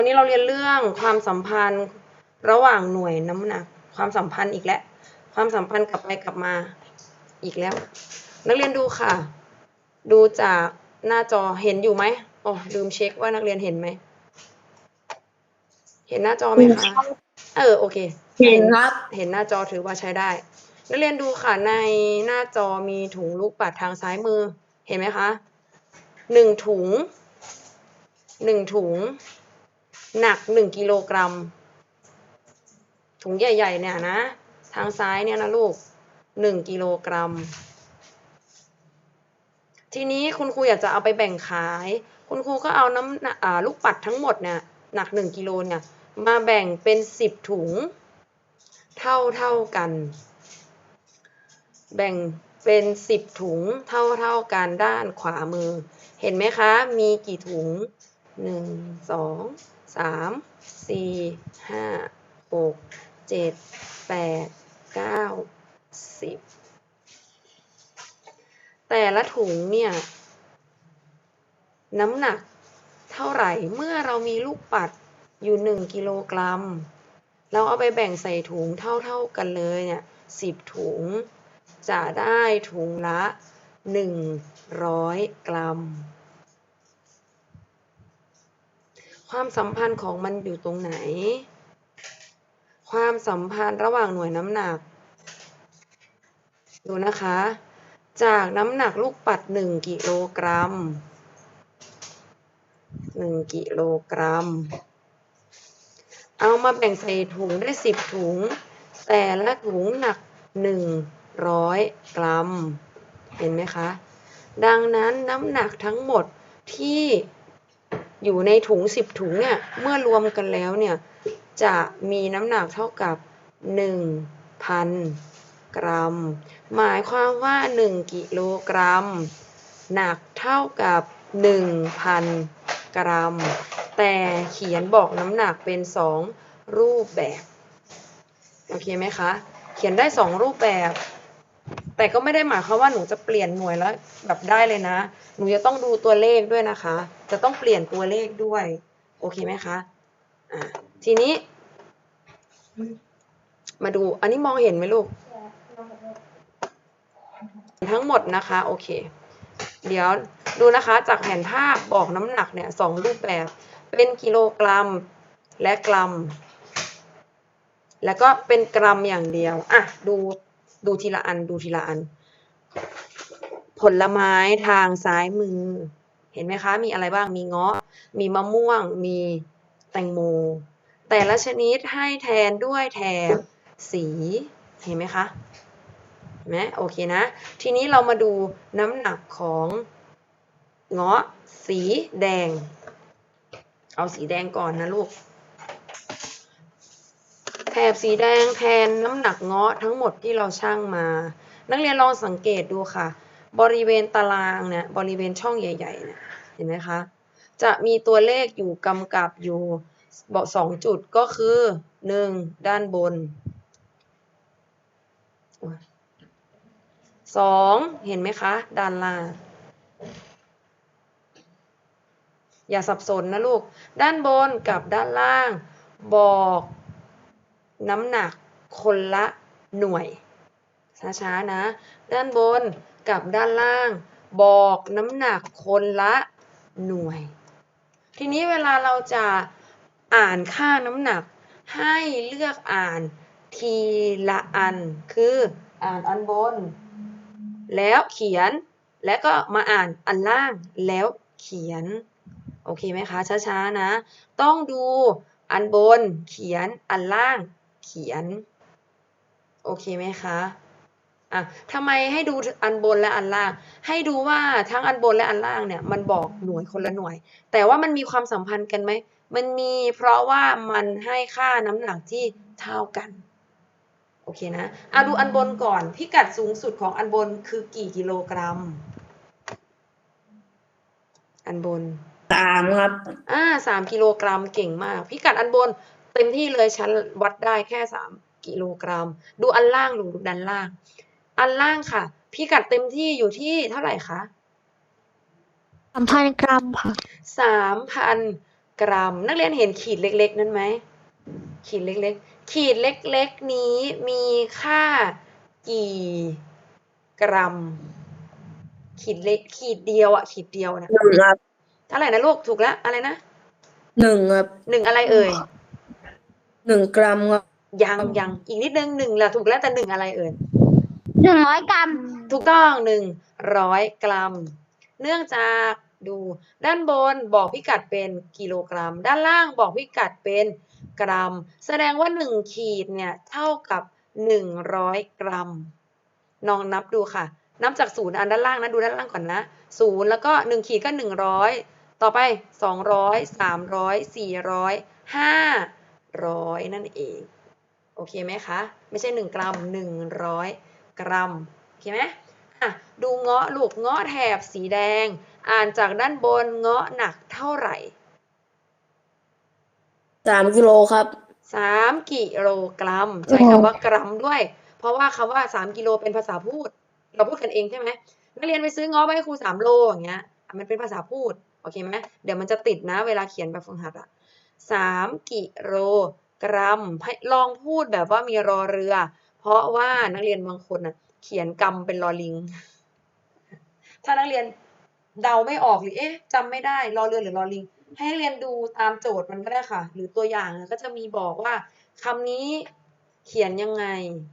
วันนี้เราเรียนเรื่องความสัมพันธ์ระหว่างหน่วยน้ำหนัก ความสัมพันธ์อีกแล้วความสัมพันธ์กลับไปกลับมาอีกแล้ว นักเรียนดูค่ะ ดูจากหน้าจอเห็นอยู่ไหมโอ้ลืมเช็คว่านักเรียนเห็นไหมเห็นหน้าจอไหมคะเออโอเค เห็นครับ เห็นหน้าจอถือว่าใช้ได้ นักเรียนดูค่ะในหน้าจอมีถุงลูกปัดทางซ้ายมือ เห็นไหมคะหนึ่งถุงหนึ่งถุง หนักหนึ่งกิโลกรัม ถุงใหญ่ๆเนี่ยนะ ทางซ้ายเนี่ยนะลูกหนึ่งกิโลกรัม ทีนี้คุณครูอยากจะเอาไปแบ่งขาย คุณครูก็เอาน้ำหนักลูกปัดทั้งหมดเนี่ยหนักหนึ่งกิโลเนี่ยมาแบ่งเป็นสิบถุง เท่าเท่ากัน แบ่งเป็นสิบถุงเท่าเท่ากันด้านขวามือ เห็นไหมคะ มีกี่ถุงหนึ่ง สามสี่ห้าหกเจ็ดแปดเก้าสิบแต่ละถุงเนี่ย น้ำหนักเท่าไหร่เมื่อเรามีลูกปัดอยู่หนึ่งกิโลกรัม เราเอาไปแบ่งใส่ถุงเท่าๆกันเลยเนี่ยสิบถุง จะได้ถุงละหนึ่งร้อยกรัม ความสัมพันธ์ของมันอยู่ตรงไหน ความสัมพันธ์ระหว่างหน่วยน้ำหนัก ดูนะคะ จากน้ำหนักลูกปัดหนึ่งกิโลกรัมหนึ่งกิโลกรัม เอามาแบ่งใส่ถุงได้สิบถุง แต่ละถุงหนักหนึ่งร้อยกรัม เห็นไหมคะ ดังนั้นน้ำหนักทั้งหมดที่ อยู่ในถุงสิบถุงเนี่ย เมื่อรวมกันแล้วเนี่ย จะมีน้ำหนักเท่ากับหนึ่งพันกรัม หมายความว่าหนึ่งกิโลกรัม หนักเท่ากับหนึ่งพันกรัม แต่เขียนบอกน้ำหนักเป็นสองรูปแบบ โอเคไหมคะ เขียนได้สองรูปแบบ แต่ก็ไม่ได้หมายความว่าหนูจะเปลี่ยนหน่วยแล้วแบบได้เลยนะ หนูจะต้องดูตัวเลขด้วยนะคะ จะต้องเปลี่ยนตัวเลขด้วย โอเคไหมคะอ่าทีนี้ มาดู อันนี้มองเห็นไหมลูก ทั้งหมดนะคะ โอเค เดี๋ยวดูนะคะจากแผนภาพบอกน้ำหนักเนี่ยสองรูปแบบ เป็นกิโลกรัมและกรัม แล้วก็เป็นกรัมอย่างเดียว อะ ดู ดูทีละอันดูทีละอัน ผลไม้ทางซ้ายมือ เห็นไหมคะ มีอะไรบ้างมีเงาะ มีมะม่วง มีแตงโม แต่ละชนิดให้แทนด้วยแถบสีเห็นไหมคะเห็นไหมโอเคนะ ทีนี้เรามาดูน้ำหนักของเงาะสีแดง เอาสีแดงก่อนนะลูก แถบสีแดงแทนน้ำหนักเงาะทั้งหมดที่เราช่างมา นักเรียนลองสังเกตดูค่ะ บริเวณตารางเนี่ยบริเวณช่องใหญ่ๆเนี่ยเห็นไหมคะ จะมีตัวเลขอยู่กำกับอยู่บอกสองจุดก็คือหนึ่งด้านบนสองเห็นไหมคะ ด้านล่าง อย่าสับสนนะลูก ด้านบนกับด้านล่าง บอก น้ำหนักคนละหน่วย ช้าๆนะ ด้านบนกับด้านล่าง บอกน้ำหนักคนละหน่วย ทีนี้เวลาเราจะอ่านค่าน้ำหนัก ให้เลือกอ่านทีละอัน คืออ่านอันบน แล้วเขียน แล้วก็มาอ่านอันล่างแล้วเขียน โอเคไหมคะ ช้าๆนะ ต้องดูอันบนเขียนอันล่าง ขียน โอเคไหมคะอะทำไมให้ดูอันบนและอันล่าง ให้ดูว่าทั้งอันบนและอันล่างเนี่ยมันบอกหน่วยคนละหน่วย แต่ว่ามันมีความสัมพันธ์กันไหม มันมีเพราะว่ามันให้ค่าน้ำหนักที่เท่ากัน โอเคนะอะดูอันบนก่อน พิกัดสูงสุดของอันบนคือกี่กิโลกรัม อันบนสามครับ อ่าสามกิโลกรัมเก่งมาก พิกัดอันบน เต็มที่เลยฉันวัดได้แค่สามกิโลกรัม ดูอันล่างดูด้านล่าง อันล่างค่ะ พิกัดเต็มที่อยู่ที่เท่าไหร่คะสามพันกรัมค่ะสามพันกรัม นักเรียนเห็นขีดเล็ก ๆ นั้นไหม ขีดเล็กๆ ขีดเล็กๆ นี้มีค่ากี่กรัม ขีดเล็กขีดเดียวอะขีดเดียวนะหนึ่งครับเท่าไหร่นะลูกถูกแล้วอะไรนะหนึ่งครับหนึ่งอะไรเอ่ย หนึ่งกรัมครับยังยังอีกนิดนึงหนึ่งละถูกแล้วแต่หนึ่งอะไรเอ่ยหนึ่งร้อยกรัม ถูกต้องหนึ่งร้อยกรัม เนื่องจากดูด้านบนบอกพิกัดเป็นกิโลกรัม ด้านล่างบอกพิกัดเป็นกรัม แสดงว่าหนึ่งขีดเนี่ยเท่ากับหนึ่งร้อยกรัมลองนับดูค่ะ นับจากศูนย์อันด้านล่างนะดูด้านล่างก่อนนะศูนย์แล้วก็หนึ่งขีดก็หนึ่งร้อยต่อไปสองร้ อยสามร้อยสี่ร้อยห้าร้อยนั่นเอง โอเคไหมคะ ไม่ใช่หนึ่งกรัมหนึ่งร้อยกรัม โอเคไหมอะ ดูเงาะลูกเงาะแถบสีแดง อ่านจากด้านบนเงาะหนักเท่าไหร่ สามกิโลครับสามกิโลกรัม ใช้คำว่ากรัมด้วย เพราะว่าคำว่าสามกิโลเป็นภาษาพูด เราพูดกันเองใช่ไหมนักเรียนไปซื้อเงาะไปให้ครูสามโลอย่างเงี้ยอะมันเป็นภาษาพูด โอเคไหมเดี๋ยวมันจะติดนะ เวลาเขียนแบบฝึกหัดอะ สามกิโลกรัมให้ลองพูดแบบว่ามีรอเรือ เพราะว่านักเรียนบางคนน่ะเขียนกรรมเป็นรอลิง ถ้านักเรียนเดาไม่ออกหรือเอ๊ะจำไม่ได้รอเรือหรือรอลิง ให้นักเรียนดูตามโจทย์มันก็ได้ค่ะ หรือตัวอย่างก็จะมีบอกว่าคำนี้เขียนยังไง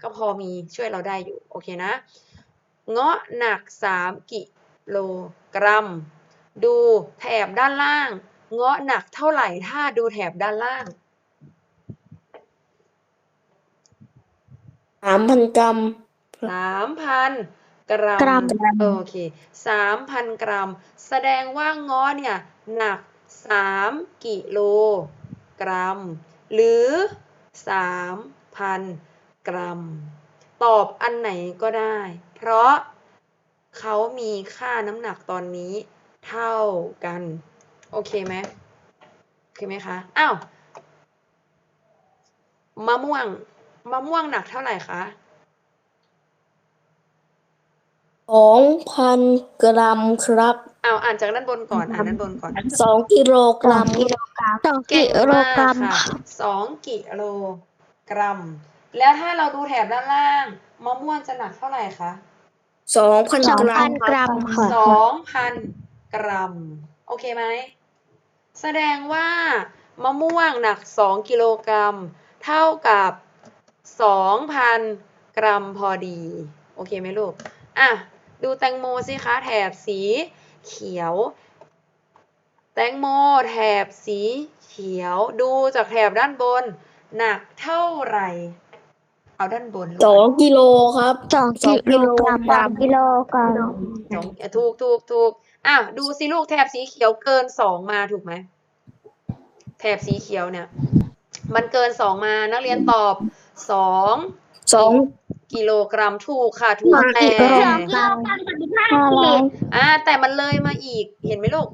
ก็พอมีช่วยเราได้อยู่ โอเคนะ เงาะหนักสามกิโลกรัม ดูแถบด้านล่าง เงาะหนักเท่าไหร่ถ้าดูแถบด้านล่างสามพันกรัมสามพันกรัมกรัม โอเคสามพันกรัม แสดงว่าง้อเนี่ยหนักสามกิโลกรัม หรือสามพันกรัม ตอบอันไหนก็ได้ เพราะเขามีค่าน้ำหนักตอนนี้เท่ากัน โอเคไหมโอเคไหมคะ อ้าว มะม่วง มะม่วงหนักเท่าไหร่คะสองพันกรัมครับเอาอ่านจากด้านบนก่อน อ่านด้านบนก่อนสองกิโลกรัมสองเก่กิงโลมากกรัมค่ะสองกิโลกรัม แล้วถ้าเราดูแถบด้านล่าง มะม่วงจะหนักเท่าไหร่คะสองพันสองกรัพัมนกรัมค่ะสองพันกรัม โอเคไหม แสดงว่ามะม่วงหนักสองกิโลกรัม เท่ากับสองพันกรัมพอดี โอเคไหมลูก อะ ดูแตงโมสิคะ แถบสีเขียว แตงโมแถบสีเขียว ดูจากแถบด้านบน หนักเท่าไหร่ เอาด้านบนลูกสองกิโลครับสองกิโลกรัมสองกิโลกรัมสองเอ่อถูกถูกถูก อะดูสิลูกแถบสีเขียวเกินสองมาถูกไหมแถบสีเขียวเนี่ย มันเกินสองมานักเรียนตอบสองสองกิโลกรัมถูกค่ะถูกแต่สองกิโลกรัมห้าร้อยอ่าแต่มันเลยมาอีกเห็นไหมลูก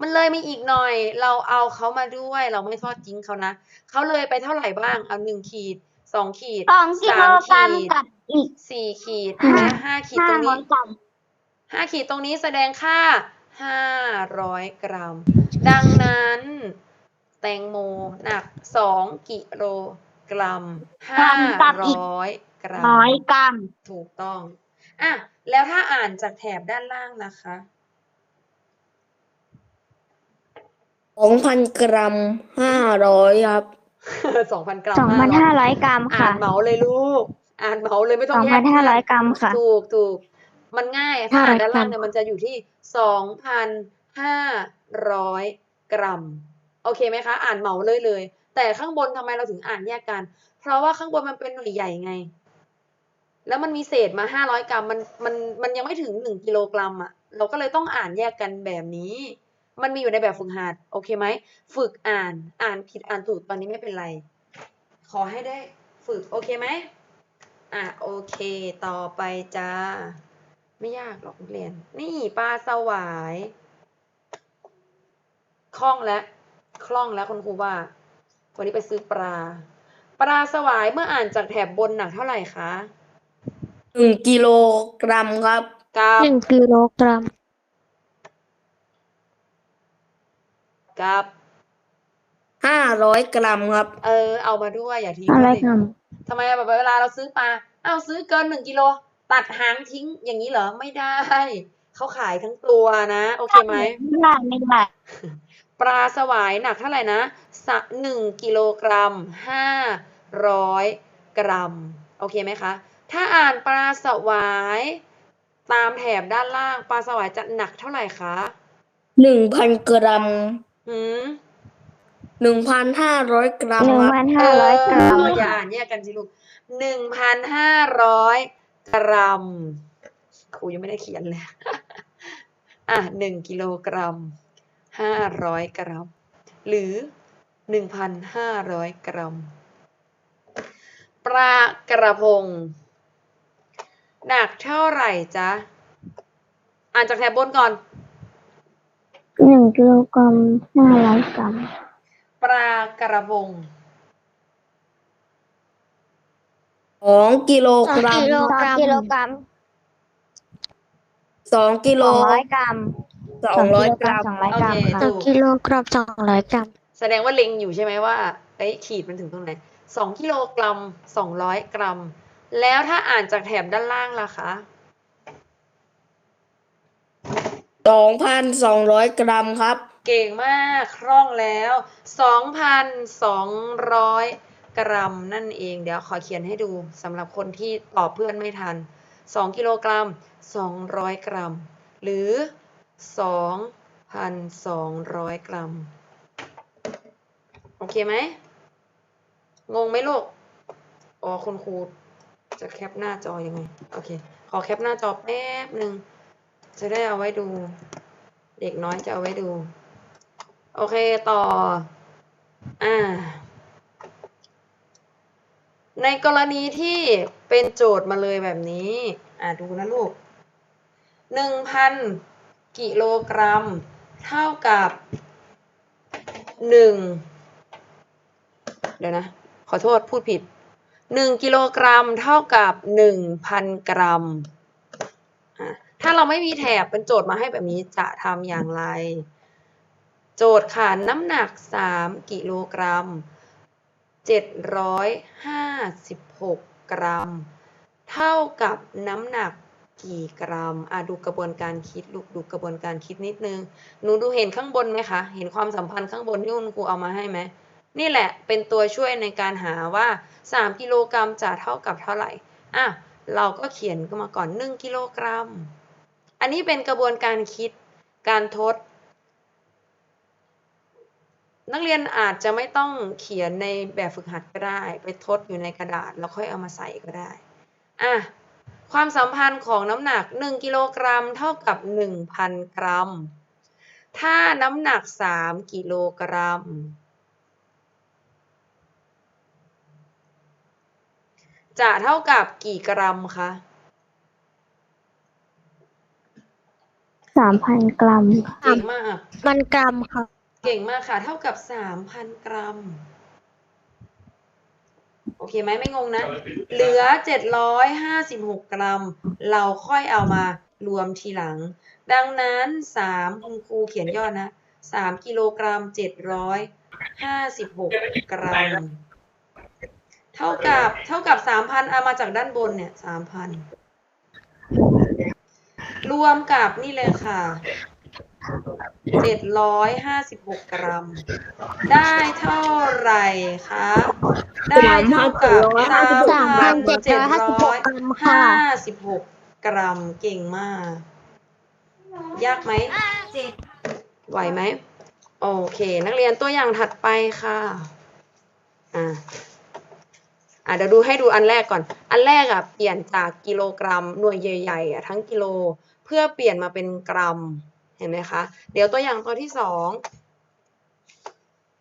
มันเลยมาอีกหน่อย เราเอาเขามาด้วยเราไม่ทอดทิ้งเขานะเขาเลยไปเท่าไหร่บ้างเอาหนึ่งขีดสองขีดสองกิโลกรัมกับอีกสี่ขีดห้าและห้าขีดห้าตรงร้อนี้ ยกรัมห้าขีดตรงนี้แสดงค่าห้าร้อยกรัม ดังนั้น แตงโมหนักสองกิโลกรัมห้าร้อยกรัมร้อยกรัม ถูกต้อง อะ แล้วถ้าอ่านจากแถบด้านล่างนะคะสองพันกรัมห้าร้อยครับสองพันกรัมสองพันห้าร้อยกรัมอ่าค่ะนเหมาเลยลูก อ่านเหมาเลยไม่ต้สอองงแยพักนห้าร้อยกรัมค่ะ ถูกถูก มันง่ายถ้าอ่าน500ด้านล่างกรัมเนี่ยมันจะอยู่ที่สองพันห้าร้อยกรัม โอเคไหมคะ อ่านเหมาเลยเลย แต่ข้างบนทำไมเราถึงอ่านแยกกัน เพราะว่าข้างบนมันเป็นหน่วยใหญ่ไง แล้วมันมีเศษมาห้าร้อยกรัม มันมันมันยังไม่ถึงหนึ่งกิโลกรัมอะ เราก็เลยต้องอ่านแยกกันแบบนี้ มันมีอยู่ในแบบฝึกหัดโอเคไหม ฝึกอ่าน อ่านผิดอ่านถูกตอนนี้ไม่เป็นไร ขอให้ได้ฝึกโอเคไหมอะโอเค ต่อไปจ้า ไม่ยากหรอกนักเรียน นี่ปลาสวาย คล่องแล้ว คล่องแล้วคุณครูว่าวันนี้ไปซื้อปลา ปลาสวายเมื่ออ่านจากแถบบนหนักเท่าไหร่คะหนึ่งกิโลกรัมครับกับหนึ่งกิโลกรัม กับห้าร้อยกรัมครับ เออ เอามาด้วยอย่าทิ้งห้าร้อยสิกรัมทำไมแบบเวลาเราซื้อปลาอ้าวซื้อเกินหนึ่งกิโล ตัดหางทิ้งอย่างนี้เหรอไม่ได้ เขาขายทั้งตัวนะ โอเคไหมไม่ได้ไม่ได้ปลาสวายหนักเท่าไหร่นะสะหนึ่งกิโลกรัมห้าร้อยกรัม โอเคไหมคะ ถ้าอ่านปลาสวายตามแถบด้านล่างปลาสวายจะหนักเท่าไหร่คะหนึ่งพันกรัมหืมหนึ่งพันห้าร้อยกรัมหนึ่งครับพันห้าร้อยกรัมเอออย่าอ่านแยกกันสิลูกหนึ่งพันห้าร้อย กรัมครูยังไม่ได้เขียนเลย อะหนึ่งกิโลกรัมห้าร้อยกรัม หรือหนึ่งพันห้าร้อยกรัม ปลากระพง หนักเท่าไหร่จ๊ะ อ่านจากแถบบนก่อนหนึ่งกิโลกรัมห้าร้อยกรัม ปลากระพง ส องกิโลกรัมสองกิโลกรัมสองกิโลสองร้อยกรัมสองร้อยกรัมสองร้อยกรัมโอเคค่ะถูสองกิโลกรัมสองร้อยกรัมแสดงว่าเล็งอยู่ใช่ไหมว่าเอ้ยขีดมันถึงตรงไหนสองกิโลกรัมสองร้อยกรัม แล้วถ้าอ่านจากแถบด้านล่างล่ะคะสองพันสองร้อยกรัมครับ เก่งมากคล่องแล้วสองพันสองร้อย กรัมนั่นเอง เดี๋ยวขอเขียนให้ดูสำหรับคนที่ตอบเพื่อนไม่ทันสองกิโลกรัมสองร้อยกรัม หรือสองพันสองร้อยกรัม โอเคไหม งงไหมลูก อ๋อคุณครูจะแคปหน้าจอยังไง โอเค ขอแคปหน้าจอแป๊บหนึ่ง จะได้เอาไว้ดู เด็กน้อยจะเอาไว้ดู โอเคต่อ อ่า ในกรณีที่เป็นโจทย์มาเลยแบบนี้ อ่าดูนะลูกหนึ่งพันกิโลกรัม เท่ากับหนึ่งเดี๋ยวนะ ขอโทษพูดผิดหนึ่งกิโลกรัมเท่ากับหนึ่งพันกรัมอะถ้าเราไม่มีแถบเป็นโจทย์มาให้แบบนี้จะทำอย่างไร โจทย์ค่ะน้ำหนัก3กิโลกรัม 756 กรัม เท่ากับน้ำหนักกี่กรัมอะดูกระบวนการคิดลูกดูกระบวนการคิดนิดนึง หนูดูเห็นข้างบนไหมคะ เห็นความสัมพันธ์ข้างบนที่คุณครูเอามาให้ไหม นี่แหละเป็นตัวช่วยในการหาว่า 3 กิโลกรัมจะเท่ากับเท่าไหร่ อะ เราก็เขียนมาก่อน 1 กิโลกรัม อันนี้เป็นกระบวนการคิด การทด นักเรียนอาจจะไม่ต้องเขียนในแบบฝึกหัดก็ได้ ไปทดอยู่ในกระดาษแล้วค่อยเอามาใส่ก็ได้อะความสัมพันธ์ของน้ำหนัก 1 กิโลกรัมเท่ากับ 1,000 กรัม ถ้าน้ำหนัก 3 กิโลกรัม จะเท่ากับกี่กรัมคะสามพันกรัม เก่งมาก มันกรัมค่ะ เก่งมากค่ะ เท่ากับ3,000กรัม โอเคไหมไม่งงนะ เหลือ756กรัม เราค่อยเอามารวมทีหลัง ดังนั้น3คุณครูเขียนยอดนะ3กิโลกรัม756กรัม เท่ากับเท่ากับ3,000เอามาจากด้านบนเนี่ย3,000รวมกับนี่เลยค่ะ 756กรัม ได้เท่าไหร่คะ ได้เท่ากับ3,756กรัมค่ะ3,756กรัมเก่งมาก ยากไหมไหวไหม โอเค นักเรียนตัวอย่างถัดไปค่ะ อ่าอะเดี๋ยวดูให้ดูอันแรกก่อน อันแรกอะเปลี่ยนจากกิโลกรัมหน่วยใหญ่ๆอะทั้งกิโล เพื่อเปลี่ยนมาเป็นกรัม เห็นไหมคะ เดี๋ยวตัวอย่างตัวที่สอง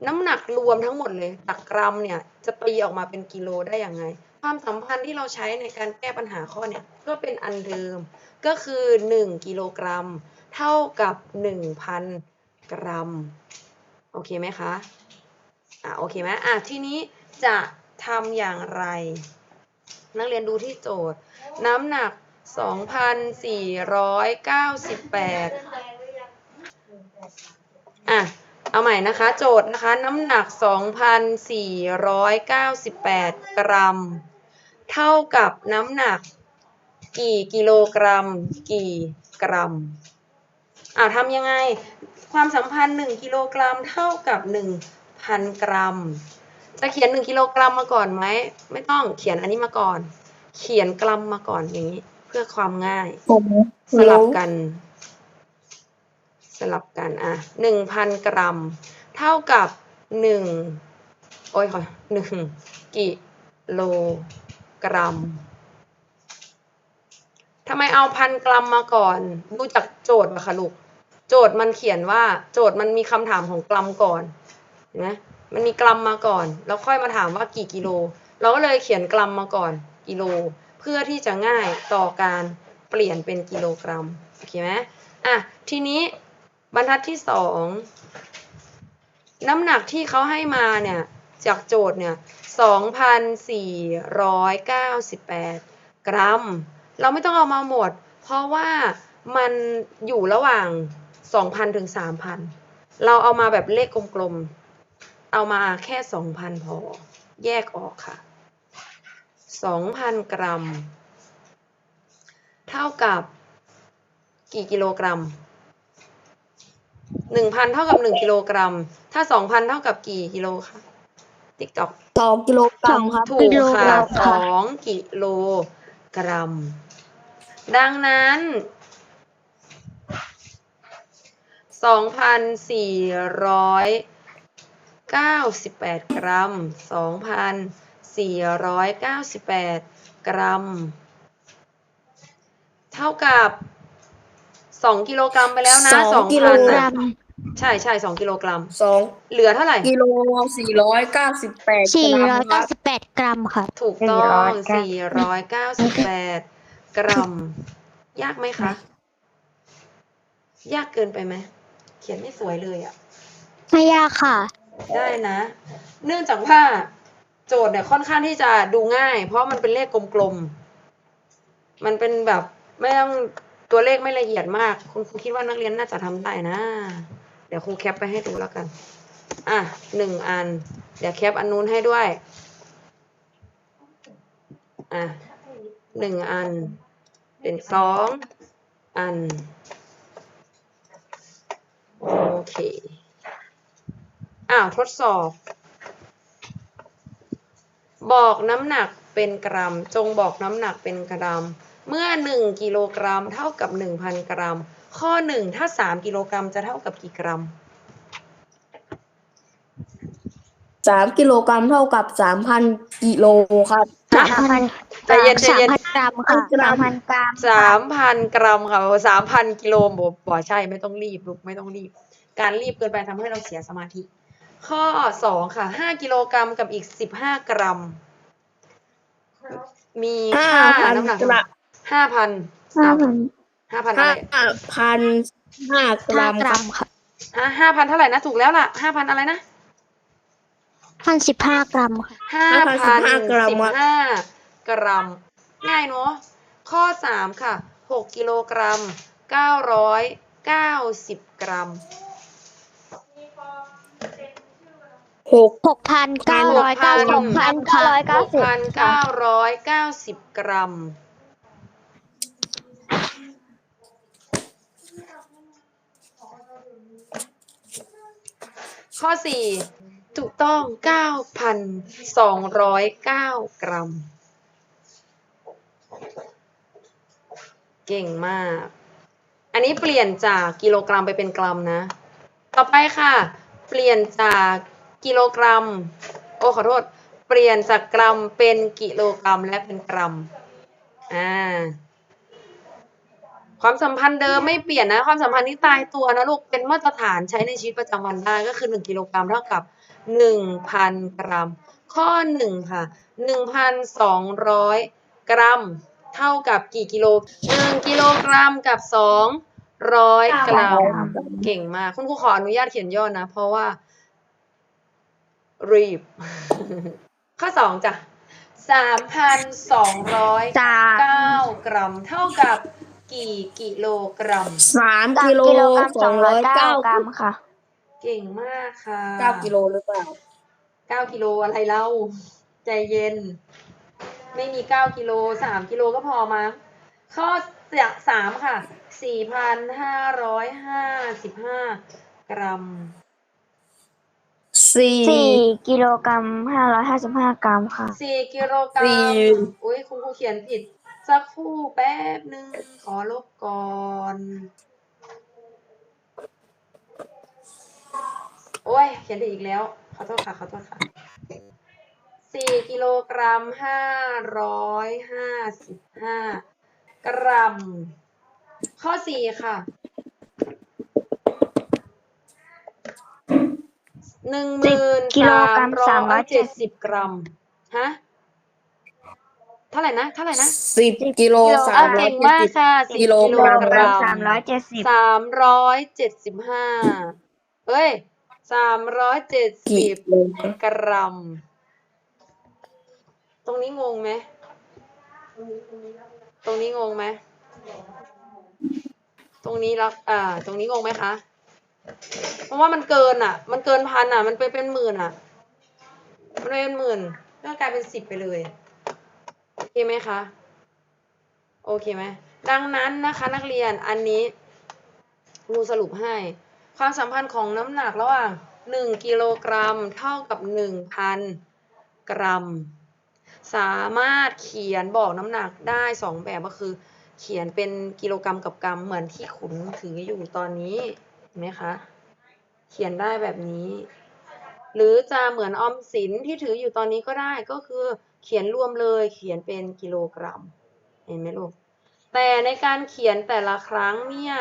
น้ำหนักรวมทั้งหมดเลยจากกรัมเนี่ยจะตีออกมาเป็นกิโลได้อย่างไง ความสัมพันธ์ที่เราใช้ในการแก้ปัญหาข้อเนี่ยก็เป็นอันเดิมก็คือ 1 กิโลกรัม เท่ากับ 1,000 กรัม โอเคไหมคะอะโอเคไหมอะทีนี้จะทำอย่างไร นักเรียนดูที่โจทย์ น้ำหนัก 2,498 อะ เอาใหม่นะคะ โจทย์นะคะ น้ำหนัก 2,498 กรัม เท่ากับน้ำหนักกี่กิโลกรัม กี่กรัมอ่าทำยังไง ความสัมพันธ์ 1 กิโลกรัมเท่ากับ 1,000 กรัม จะเขียน 1 กิโลกรัมมาก่อนไหม ไม่ต้องเขียนอันนี้มาก่อน เขียนกรัมมาก่อนอย่างนี้ เพื่อความง่ายผมสลับกันส ลับกันอะหนึ่งพันกรัม เท่ากับหนึ่งโอ้ยขอหนึ่งกิโลกรัมทำไมเอาพันกรัมมาก่อน ดูจากโจทย์อะคะลูก โจทย์มันเขียนว่าโจทย์มันมีคำถามของกรัมก่อนเห็นไหมมันมีกรัมมาก่อน แล้วค่อยมาถามว่ากี่กิโล เราก็เลยเขียนกรัมมาก่อน กิโล เพื่อที่จะง่ายต่อการเปลี่ยนเป็นกิโลกรัม โอเคไหมอะ ทีนี้ บรรทัดที่สองน้ำหนักที่เขาให้มาเนี่ยจากโจทย์เนี่ย 2,498 กรัม เราไม่ต้องเอามาหมด เพราะว่ามันอยู่ระหว่าง 2,000 ถึง 3,000 เราเอามาแบบเลขกลมๆ เอามาแค่ 2,000 พอ แยกออกค่ะ 2,000 กรัม เท่ากับกี่กิโลกรัม 1,000เท่ากับ1กิโลกรัม ถ้า2,000เท่ากับกี่กิโลคะติ๊กตอกสองกิโลกรัมครับถูกค่ะสองกิโลกรัม ดังนั้นสองพันสี่ร้อยเก้าสิบแปดกรัมสองพันสี่ร้อยเก้าสิบแปดกรัม เท่ากับ สองกิโลกรัมไปแล้วนะสองสองกิโลพันกรันะมใช่ใช่สองกิโลกรัม สองเหลือเท่าไหร่ กิโลสี่ร้อยเก้าสิบแปดสี่กร้รัอยมคเก้ารับสิบแปดกรัมค่ะ ถูกต้อง498กรัม ยากไหมคะ ยากเกินไปไหม เขียนไม่สวยเลยอะ่ะ ไม่ยากค่ะ ได้นะ เนื่องจากว่าโจทย์เนี่ยค่อนข้างที่จะดูง่าย เพราะมันเป็นเลขกลมๆ มันเป็นแบบไม่ต้อง ตัวเลขไม่ละเอียดมากคุณครูคิดว่านักเรียนน่าจะทำได้นะ เดี๋ยวครูแคปไปให้ดูแล้วกัน อะหนึ่งอัน เดี๋ยวแคปอันนู้นให้ด้วย อะหนึ่งอัน เป็นสองอัน โอเค อ้าวทดสอบ บอกน้ำหนักเป็นกรัม จงบอกน้ำหนักเป็นกรัม เมื่อ 1 กิโลกรัมเท่ากับ 1,000 กรัม ข้อ 1 ถ้า 3 กิโลกรัมจะเท่ากับกี่กรัม สามกิโลกรัมเท่ากับสามพันกิโลครับ สามพันใจเย็นใจสามเย็น พันกรัมค่ะกรัมสามพันกรัมสามพันกรัมค่ะสามพันกิโลบอกบอกใช่ไม่ต้องรีบลูกไม่ต้องรีบ การรีบเกินไปทำให้เราเสียสมาธิ ข้อสองค่ะห้ากิโลกรัมกับอีกสิบห้ากรัม มีห้าค่าพันน้ำหนัก กรัม ห้าพันห้าพันห้าพันอะห้าไรพันห้ากรัห้ามกครัรับมค่ะอะห้าพันเท่าไหร่นะถูกแล้วล่ะห้าพันอะไรนะพันสิบห้ากรัมค่ะห้าพัน5,015กรัมสิบครับห้ากรัมง่ายเนาะข้อสามค่ะหกกิโลกรัมเก้าร้อยเก้าสิบกรัมหกหกพันเก้าร้อยเก้าสิบหกพันเก้าร้อยเก้าสิบพันเก้าร้อยเก้าสิบกรัม ข้อสี่ถูกต้องเก้าพันสองร้อยเก้ากรัม เก่งมาก อันนี้เปลี่ยนจากกิโลกรัมไปเป็นกรัมนะ ต่อไปค่ะ เปลี่ยนจากกิโลกรัม โอ้ขอโทษ เปลี่ยนจากกรัมเป็นกิโลกรัมและเป็นกรัม อ่า ความสัมพันธ์เดิมไม่เปลี่ยนนะ ความสัมพันธ์นี้ตายตัวนะลูกเป็นมาตรฐานใช้ในชีวิตประจำวันได้ก็คือ 1 กิโลกรัมเท่ากับ 1,000 กรัม ข้อ 1 ค่ะ 1,200 กรัม เท่ากับกี่กิโล 1 กิโลกรัมกับ 200 กรัม เก่งมาก คุณครูขออนุญาตเขียนย่อนะ เพราะว่า รีบ ข้อ 2 จ้ะ3,200จากเก้ากรัม เท่ากับ กี่กิโลกรัม สามจากกิโลกิโลกรัมสสอองงร้ร้ออยยเก้าเก้ากรัมค่ะ เก่งมากค่ะเก้ากิโลหรือเปล่า เก้ากิโลอะไรเล่า ใจเย็น ไม่มีเก้ากิโลสามกิโลก็พอมั้งข้อสามค่ะสี่พันห้าร้อยห้าสิบห้ากรัม สี่ สี่กิโลกรัมห้าร้อยห้าสิบห้ากรัมค่ะ สี่กิโลกรัสี่มอุ้ยคุณครูเขียนผิด สักครู่แป๊บหนึ่งขอลบก่อน โอ้ย เขียนผิดอีกแล้ว ขอโทษค่ะ ขอโทษค่ะสี่กิโลกรัมห้าร้อยห้าสิบห้ากรัม ข้อสี่ค่ะหนึ่งหมื่นกิโลกรัสามร้อยเจ็ดสิบกรัม ฮะ เท่าไหร่นะเท่าไหร่นะสิบกิโลกิโลสาอะมร้อยเก่งเจ็ดมากสิบค่ะสิบกิโลกิโลกรัมกรัมสามร้อยเจ็ดสิบสามร้อยเจ็ดสิบห้าเอ้ยสามร้อยเจ็ดกิสิบโลกรัม ตรงนี้งงไหม ตรงนี้งงไหม ตรงนี้แล้วอ่า ตรงนี้งงไหมคะ เพราะว่ามันเกินอะ มันเกินพันอะ มันไปเป็นหมื่นอะ มันไปเป็นหมื่นก็กลายเป็นสิบไปเลยโอ เคไหมคะ โอเคไหมดังนั้นนะคะนักเรียนอันนี้ครูสรุปให้ ความสัมพันธ์ของน้ำหนักระหว่าง 1 กิโลกรัมเท่ากับ 1,000 กรัม สามารถเขียนบอกน้ำหนักได้ 2 แบบก็คือ เขียนเป็นกิโลกรัมกับกรัมเหมือนที่ขุนถืออยู่ตอนนี้เห็นไหมคะ เขียนได้แบบนี้ หรือจะเหมือนออมสินที่ถืออยู่ตอนนี้ก็ได้ก็คือ เขียนรวมเลยเขียนเป็นกิโลกรัม เห็นไหมลูก แต่ในการเขียนแต่ละครั้งเนี่ย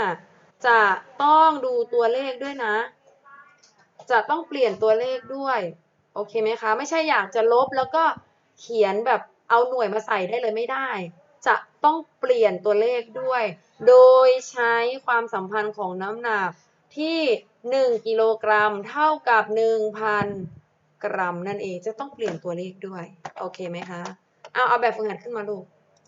จะต้องดูตัวเลขด้วยนะ จะต้องเปลี่ยนตัวเลขด้วย โอเคไหมคะ ไม่ใช่อยากจะลบแล้วก็เขียนแบบเอาหน่วยมาใส่ได้เลยไม่ได้ จะต้องเปลี่ยนตัวเลขด้วย โดยใช้ความสัมพันธ์ของน้ำหนักที่ 1 กิโลกรัมเท่ากับ 1,000 กรัมนั่นเองจะต้องเปลี่ยนตัวเลขด้วย โอเคไหมคะ เอาเอาแบบฝึกหัดขึ้นมาลูก